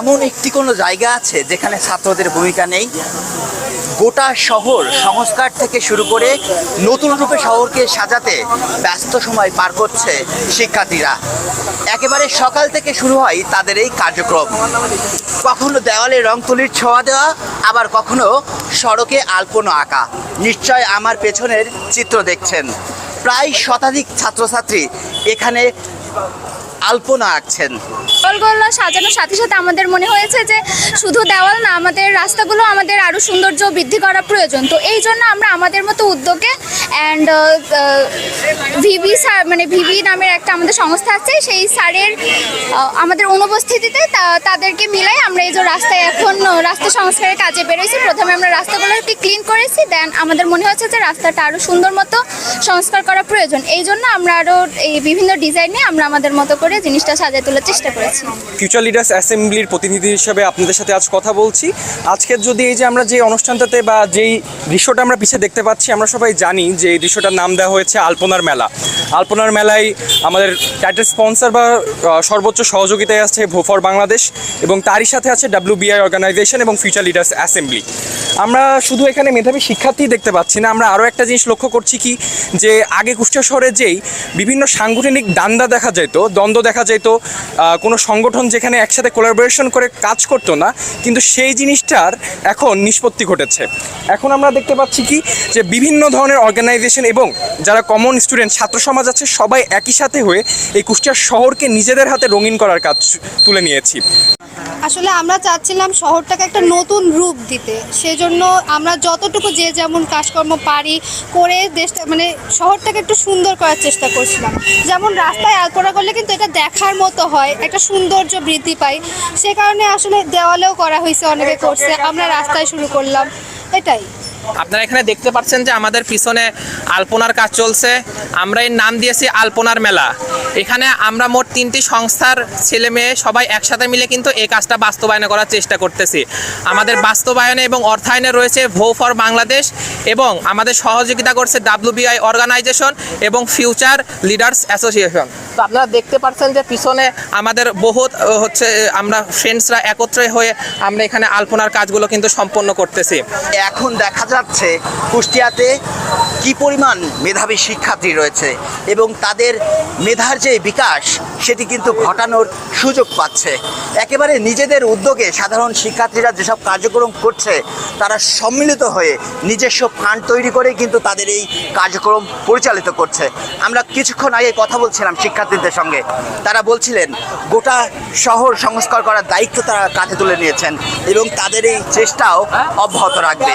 এমন একটি কোনো জায়গা আছে যেখানে ছাত্রদের ভূমিকা নেই? গোটা শহর সংস্কার থেকে শুরু করে নতুন রূপে শহরকে সাজাতে ব্যস্ত সময় পার করছে শিক্ষার্থীরা। একেবারে সকাল থেকে শুরু হয় তাদের এই কার্যক্রম। কখনো দেওয়ালে রং তুলির ছোঁয়া দেওয়া, আবার কখনো সড়কে আলপনা আঁকা। নিশ্চয় আমার পেছনের চিত্র দেখছেন। প্রায় শতাধিক ছাত্রছাত্রী এখানে আলপনা আঁকছেন। দেওয়ালগুলো সাজানোর সাথে সাথে আমাদের মনে হয়েছে যে শুধু দেওয়াল না, আমাদের রাস্তাগুলো আমাদের আরও সৌন্দর্য বৃদ্ধি করা প্রয়োজন। তো এই জন্য আমরা আমাদের মতো উদ্যোগে অ্যান্ড ভিভি স্যার মানে ভিভি নামের একটা আমাদের সংস্থা আছে, সেই স্যারের আমাদের অনুপস্থিতিতে তাদেরকে মিলাই আমরা এই যে রাস্তায় এখন রাস্তা সংস্কারের কাজে বেরোইছি। প্রথমে আমরা রাস্তাগুলোকে ক্লিন করেছি দেন আমাদের মনে হচ্ছে যে রাস্তাটা আরও সুন্দর মতো সংস্কার করা প্রয়োজন। এই জন্য আমরা আরও এই বিভিন্ন ডিজাইনে আমরা আমাদের মতো করে জিনিসটা সাজিয়ে তোলার চেষ্টা করেছি। ফিউচার লিডার্স অ্যাসেম্বলির প্রতিনিধি হিসেবে আপনাদের সাথে আজ কথা বলছি। আজকের যদি এই যে আমরা যে অনুষ্ঠানটাতে বা যেই দৃশ্যটা আমরা পিছিয়ে দেখতে পাচ্ছি, আমরা সবাই জানি যে এই দৃশ্যটার নাম দেওয়া হয়েছে আলপনার মেলা। আলপনার মেলায় আমাদের টাইটেল স্পন্সর বা সর্বোচ্চ সহযোগিতায় আছে ভোফর বাংলাদেশ এবং তারই সাথে আছে ডাব্লিউবিআই অর্গানাইজেশন এবং ফিউচার লিডার্স অ্যাসেম্বলি আমরা শুধু এখানে মেধাবী শিক্ষার্থী দেখতে পাচ্ছি না, আমরা আরও একটা জিনিস লক্ষ্য করছি কি, যে আগে কুষ্টিয়া শহরে যেই বিভিন্ন সাংগঠনিক দান্দা দেখা যেত, দ্বন্দ্ব দেখা যেত কোনো সংগঠন যেখানে একসাথে কোলাবোরেশন করে কাজ করতো না, কিন্তু সেই জিনিসটার এখন নিষ্পত্তি ঘটেছে। এখন আমরা দেখতে পাচ্ছি কি, যে বিভিন্ন ধরনের অর্গানাইজেশন এবং যারা কমন স্টুডেন্ট ছাত্র সমাজ আছে, সবাই একই সাথে হয়ে এই কুষ্টিয়া শহরকে নিজেদের হাতে রঙিন করার কাজ তুলে নিয়েছি। আসলে আমরা চাচ্ছিলাম শহরটাকে একটা নতুন রূপ দিতে। সেজন্য আমরা যতটুকু যে যেমন কাজকর্ম পারি করে দেশটা মানে শহরটাকে একটু সুন্দর করার চেষ্টা করছিলাম। যেমন রাস্তায় আলপনা করলে কিন্তু এটা দেখার মতো হয় একটা সৌন্দর্য বৃদ্ধি পায়। সে কারণে আসলে দেওয়ালেও করা হয়েছে অনেকে করছে আমরা রাস্তায় শুরু করলাম। এটাই। আপনারা এখানে দেখতে পাচ্ছেন যে আমাদের পিছনে আলপনার কাজ চলছে। আমরা এর নাম দিয়েছি আলপনার মেলা। এখানে আমরা মোট তিনটি সংস্থার ছেলে মেয়ে সবাই একসাথে মিলে কিন্তু এই কাজটা বাস্তবায়ন করার চেষ্টা করতেছি। আমাদের বাস্তবায়নে এবং অর্থায়নে রয়েছে ভো ফর বাংলাদেশ এবং আমাদের সহযোগিতা করছে ডাব্লিউবিআই অর্গানাইজেশন এবং ফিউচার লিডার্স অ্যাসোসিয়েশন। তো আপনারা দেখতে পাচ্ছেন যে পিছনে আমাদের বহুত হচ্ছে আমরা ফ্রেন্ডসরা একত্রে হয়ে আমরা এখানে আলপনার কাজগুলো কিন্তু সম্পন্ন করতেছি। এখন দেখা যাচ্ছে কুষ্টিয়াতে কি পরিমাণ মেধাবী শিক্ষার্থী রয়েছে এবং তাদের মেধার যে বিকাশ, সেটি কিন্তু ঘটানোর সুযোগ পাচ্ছে। একেবারে নিজেদের উদ্যোগে সাধারণ শিক্ষার্থীরা যেসব কার্যক্রম করছে, তারা সম্মিলিত হয়ে নিজস্ব ফান্ড তৈরি করে কিন্তু তাদের এই কার্যক্রম পরিচালিত করছে। আমরা কিছুক্ষণ আগে কথা বলছিলাম শিক্ষার্থীদের সঙ্গে। তারা বলছিলেন, গোটা শহর সংস্কার করার দায়িত্ব তারা কাঁধে তুলে নিয়েছেন এবং তাদের এই চেষ্টাও অব্যাহত রাখবে।